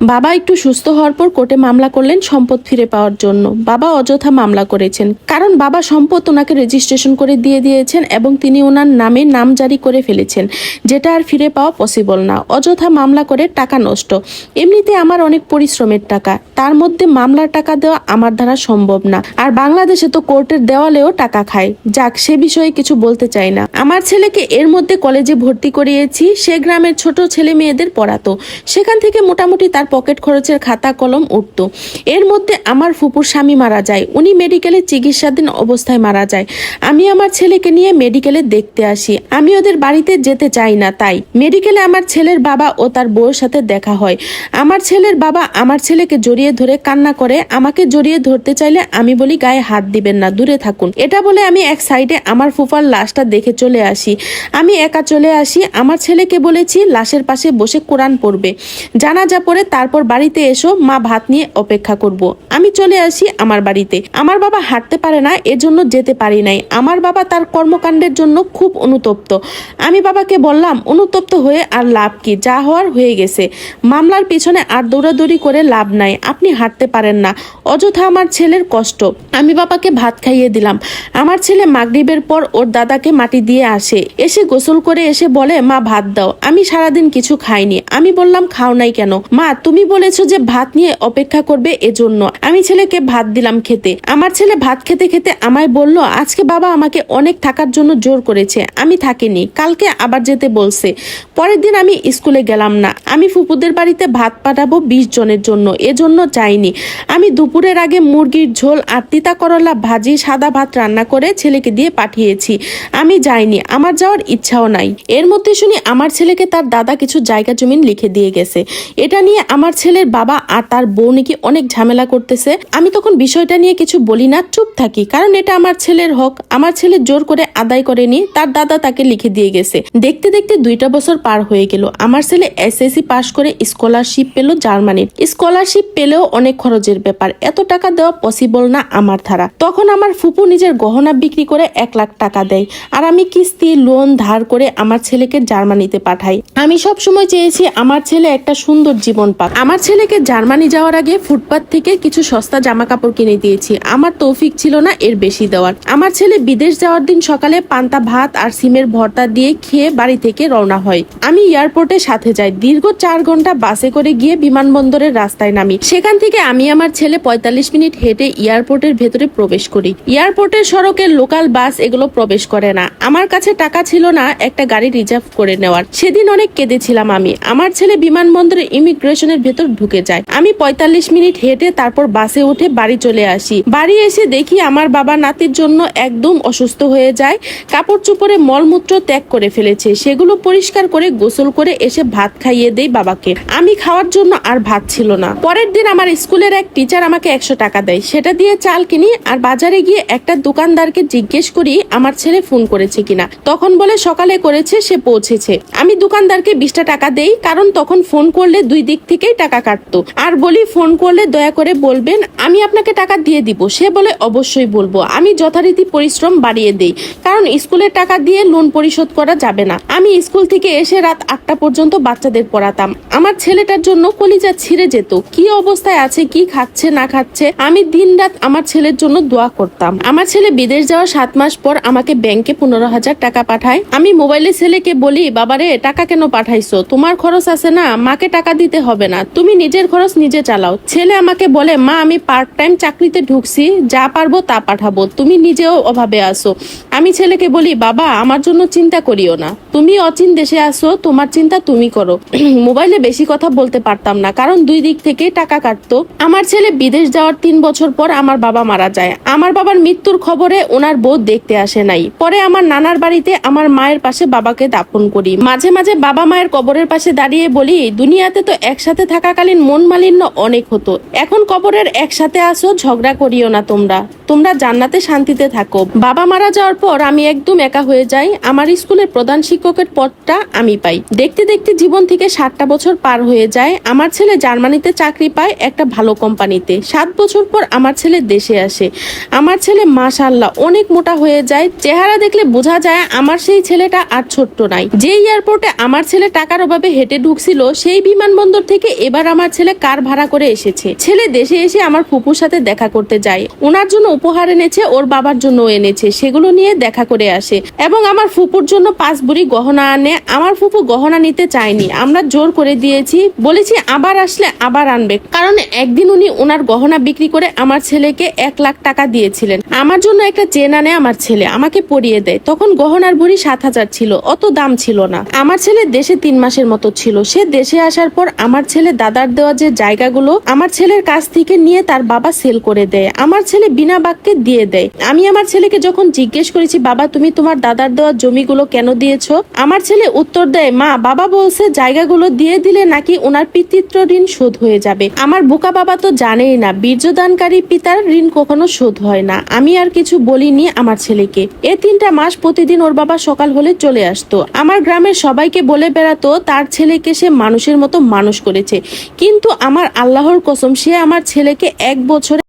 বাবা একটু সুস্থ হওয়ার পর কোর্টে মামলা করলেন সম্পদ ফিরে পাওয়ার জন্য। বাবা অযথা মামলা করেছেন। কারণ বাবা সম্পদ ওনাকে রেজিস্ট্রেশন করে দিয়ে দিয়েছেন এবং তিনি ওনার নামে নাম জারি করে ফেলেছেন। যেটা আর ফিরে পাওয়া পসিবল না। অযথা মামলা করে টাকা নষ্ট। এমনিতে আমার অনেক পরিশ্রমের টাকা। তার মধ্যে মামলার টাকা দেওয়া আমার দ্বারা সম্ভব না। আর বাংলাদেশে তো কোর্টের দেওয়ালেও টাকা খায়। যাক, সে বিষয়ে কিছু বলতে চাই না। আমার ছেলেকে এর মধ্যে কলেজে ভর্তি করিয়েছি। সে গ্রামের ছোট ছেলে মেয়েদের পড়াতো। সেখান থেকে মোটামুটি তার পকেট খরচের খাতা কলম উঠতো। এর মধ্যে আমার ফুপুর স্বামী মারা যায়। উনি মেডিকেলে চিকিৎসাধীন অবস্থায় মারা যায়। আমি আমার ছেলেকে নিয়ে মেডিকেলে দেখতে আসি। আমি ওদের বাড়িতে যেতে চাই না, তাই। মেডিকেলে আমার ছেলের বাবা ও তার বউয়ের সাথে দেখা হয়। আমার ছেলের বাবা আমার ছেলেকে জড়িয়ে ধরে কান্না করে। আমাকে জড়িয়ে ধরতে চাইলে আমি বলি, গায়ে হাত দিবেন না, দূরে থাকুন। এটা বলে আমি এক সাইডে আমার ফুফার লাশটা দেখে চলে আসি। আমি একা চলে আসি। আমার ছেলেকে বলেছি, লাশের পাশে বসে কোরআন পড়বে। জানাজা পড়ে তারপর বাড়িতে এসো, মা ভাত নিয়ে অপেক্ষা করব। আমি চলে আসি আমার বাড়িতে। আমার বাবা হাঁটতে পারে না, এজন্য যেতে পারি নাই। আমার বাবা তার কর্মকাণ্ডের জন্য খুব অনুতপ্ত। আমি বাবাকে বললাম, অনুতপ্ত হয়ে আর লাভ কি? যা হওয়ার হয়ে গেছে। মামলার পিছনে আর দৌড়াদৌড়ি করে লাভ নাই। আপনি হাঁটতে পারেন না। অযথা আমার ছেলের কষ্ট। আমি বাবাকে ভাত খাইয়ে দিলাম। আমার ছেলে মাগরিবের পর ওর দাদাকে মাটি দিয়ে আসে। এসে গোসল করে এসে বলে, মা, ভাত দাও। আমি সারাদিন কিছু খাইনি। আমি বললাম, খাও নাই কেন? মা তুমি বলেছ যে ভাত নিয়ে অপেক্ষা করবে এজন্য। আমি ছেলেকে ভাত দিলাম খেতে। আমার ছেলে ভাত খেতে খেতে আমায় বলল, আজকে বাবা আমাকে অনেক থাকার জন্য জোর করেছে। আমি থাকিনি। কালকে আবার যেতে বলছে। পরের দিন আমি স্কুলে গেলাম না। আমি ফুপুদের বাড়িতে ভাত পাঠাবো বিশ জনের জন্য। এজন্য যাইনি। আমি দুপুরের আগে মুরগির ঝোল আর তিতা করলা ভাজি সাদা ভাত রান্না করে ছেলেকে দিয়ে পাঠিয়েছি। আমি যাইনি। আমার যাওয়ার ইচ্ছাও নাই। এর মধ্যে শুনি আমার ছেলেকে তার দাদা কিছু জায়গা জমিন লিখে দিয়ে গেছে। এটা নিয়ে আমার ছেলের বাবা আর তার বউ নাকি অনেক ঝামেলা করতেছে। আমি তখন বিষয়টা নিয়ে কিছু বলি না, চুপ থাকি। কারণ এটা আমার ছেলের হক। আমার ছেলে জোর করে আদায় করেনি, তার দাদা তাকে লিখে দিয়ে গেছে। দেখতে দেখতে দুইটা বছর পার হয়ে গেল। আমার ছেলে এসএসসি পাশ করে স্কলারশিপ পেল জার্মানির স্কলারশিপ পেলেও অনেক খরচের ব্যাপার। এত টাকা দেওয়া পসিবল না আমার ধারা তখন আমার ফুপু নিজের গহনা বিক্রি করে এক লাখ টাকা দেয়। আর আমি কিস্তি লোন ধার করে আমার ছেলেকে জার্মানিতে পাঠাই। আমি সব সময় চেয়েছি আমার ছেলে একটা সুন্দর জীবন পাক আমার ছেলেকে জার্মানি যাওয়ার আগে ফুটপাত থেকে কিছু সস্তা জামা কাপড় কিনে দিয়েছি। আমার তৌফিক ছিল না এর বেশি দেওয়ার। আমার ছেলে বিদেশ যাওয়ার দিন সকালে পান্তা ভাত আর সিমের ভর্তা দিয়ে খেয়ে বাড়ি থেকে রওনা হয়। আমি এয়ারপোর্টে সাথে যাই। দীর্ঘ চার ঘণ্টা বাসে করে গিয়ে বিমানবন্দরের রাস্তায় নামি। সেখান থেকে আমি আমার ছেলে পঁয়তাল্লিশ মিনিট হেঁটে এয়ারপোর্টের ভেতরে প্রবেশ করি। এয়ারপোর্টের সড়কের লোকাল বাস এগুলো প্রবেশ করে না। আমার কাছে টাকা ছিল না একটা গাড়ি রিজার্ভ করে নেওয়ার। সেদিন অনেক কেঁদেছিলাম আমি। আমার ছেলে বিমানবন্দরে ইমিগ্রেশনের ভেতর ঢুকে যায়। আমি পঁয়তাল্লিশ মিনিট হেঁটে তারপর বাসে উঠে বাড়ি চলে আসি। বাড়ি এসে দেখি আমার বাবা নাতির জন্য একদম অসুস্থ হয়ে যায়। কাপড় চোপড়ে মলমূত্র ত্যাগ করে ফেলেছে। সেগুলো পরিষ্কার করে গোসল করে এসে ভাত খাইয়ে দেই বাবাকে। আমি খাওয়ার জন্য আর ভাত ছিল না। পরের দিন আমার স্কুলের এক টিচার আমাকে একশো টাকা দেয়। সেটা দিয়ে চাল কিনি আর বাজারে গিয়ে একটা দোকানদারকে জিজ্ঞেস করি, আমার ছেলে ফোন করেছে কিনা? তখন বলে, সকালে করেছে, সে পৌঁছেছে। আমি দোকানদারকে বিশটা টাকা দেই, কারণ তখন ফোন করলে দুই দিক থেকেই টাকা কাটতো। আর বলি, ফোন করলে দয়া করে বলবেন, আমি আপনাকে টাকা দিয়ে দিব। সে বলে, অবশ্যই বলব। আমি যথারীতি পরিশ্রম বাড়িয়ে দেই। কারণ স্কুলের টাকা দিয়ে লোন পরিশোধ করা যাবে না। আমি স্কুল থেকে এসে রাত আটটা পর্যন্ত বাচ্চাদের পড়াতাম। আমার ছেলেটার জন্য কলিজা ছিঁড়ে যেত। কি অবস্থায় আছে, কি খাচ্ছে, না খাচ্ছে, আমি দিন রাত আমার ছেলের জন্য দোয়া করতাম। আমার ছেলে বিদেশ যাওয়ার সাত মাস পর আমাকে ব্যাংকে পনেরো হাজার টাকা পাঠায়। আমি মোবাইলে ছেলেকে বলি, বাবারে, টাকা কেন পাঠাইছো? তোমার খরচ আছে না। মাকে টাকা দিতে হবে না। তুমি নিজের খরচ নিজে চালাও। ছেলে আমাকে বলে, মা, আমি পার্ট টাইম চাকরিতে ঢুকছি, যা পারব তা পাঠাবো। তুমি নিজেও অভাবে আসো আমি ছেলেকে বলি, বাবা, আমার জন্য চিন্তা করিও না। তুমি অচিন দেশে আসো তোমার চিন্তা তুমি করো। মোবাইলে বেশি কথা বলতে পারতাম না, কারণ দুই দিক থেকে টাকা কাটতো। আমার ছেলে বিদেশ যাওয়ার তিন বছর পর আমার বাবা মারা যায়। আমার বাবার মৃত্যুর খবরে ওনার বউ দেখতে আসে নাই। পরে আমার নানার বাড়িতে আমার মায়ের পাশে বাবাকে দাফন করি। মাঝে মাঝে বাবা মায়ের কবরের পাশে দাঁড়িয়ে বলি, দুনিয়াতে তো একসাথে থাকাকালীন মন মালিন্য অনেক হতো। এখন কবরের একসাথে আসো ঝগড়া করিও না তোমরা। তোমরা জান্নাতে শান্তিতে থাকো। বাবা মারা যাওয়ার পর আমি একদম একা হয়ে যাই। আমার স্কুলের প্রধান শিক্ষকের পদটা আমি পাই। দেখতে দেখতে জীবন থেকে সাতটা বছর পার হয়ে যায়। আমার ছেলে জার্মানিতে চাকরি পায় একটা ভালো কোম্পানিতে। সাত বছর পর আমার ছেলে দেশে আসে। আমার ছেলে মাশাল্লাহ অনেক মোটা হয়ে যায়। চেহারা দেখলে বোঝা যায় আমার সেই ছেলেটা আর ছোট্ট নাই। যে এয়ারপোর্টে আমার ছেলে টাকার অভাবে হেঁটে ঢুকছিল, সেই বিমানবন্দর থেকে থেকে এবার আমার ছেলে কার ভাড়া করে এসেছে। ছেলে দেশে এসে আমার ফুপুর সাথে দেখা করতে যায়। ওনার জন্য উপহার এনেছে, ওর বাবার জন্য এনেছে। সেগুলো নিয়ে দেখা করে আসে। এবং আমার ফুপুর জন্য পাঁচ বুড়ি গহনা আনে। আমার ফুপু গহনা নিতে চায়নি। আমরা জোর করে দিয়েছি। বলেছি আবার আসলে আবার আনবে। কারণ একদিন উনি ওনার গহনা বিক্রি করে আমার ছেলেকে এক লাখ টাকা দিয়েছিলেন। আমার জন্য একটা চেন আনে আমার ছেলে। আমাকে পরিয়ে দেয়। তখন গহনার ভরি সাত হাজার ছিল। অত দাম ছিল না। আমার ছেলে দেশে তিন মাসের মতো ছিল। সে দেশে আসার পর আমার দাদার দেওয়া যে জায়গাগুলো আমার ছেলের কাছ থেকে নিয়ে তার বাবা সেল করে দেয়। আমার ছেলে বিনা বাক্যে দিয়ে দেয়। আমি আমার ছেলেকে যখন জিজ্ঞেস করেছি, বাবা, তুমি তোমার দাদার দেওয়া জমিগুলো কেন দিয়েছ? আমার ছেলে উত্তর দেয়, মা, বাবা বলছে জায়গাগুলো দিয়ে দিলে নাকি ওনার পিতৃত্ব ঋণ শোধ হয়ে যাবে। আমার বোকা বাবা তো জানেই না, বীর্যদানকারী পিতার ঋণ কখনো শোধ হয় না। আমি আর কিছু বলিনি আমার ছেলেকে। এ তিনটা মাস প্রতিদিন ওর বাবা সকাল হলে চলে আসতো। আমার গ্রামের সবাইকে বলে বেড়াতো, তার ছেলেকে সে মানুষের মতো মানুষ করেছে কিন্তু আমার আল্লাহর কসম সে আমার ছেলেকে এক বছরে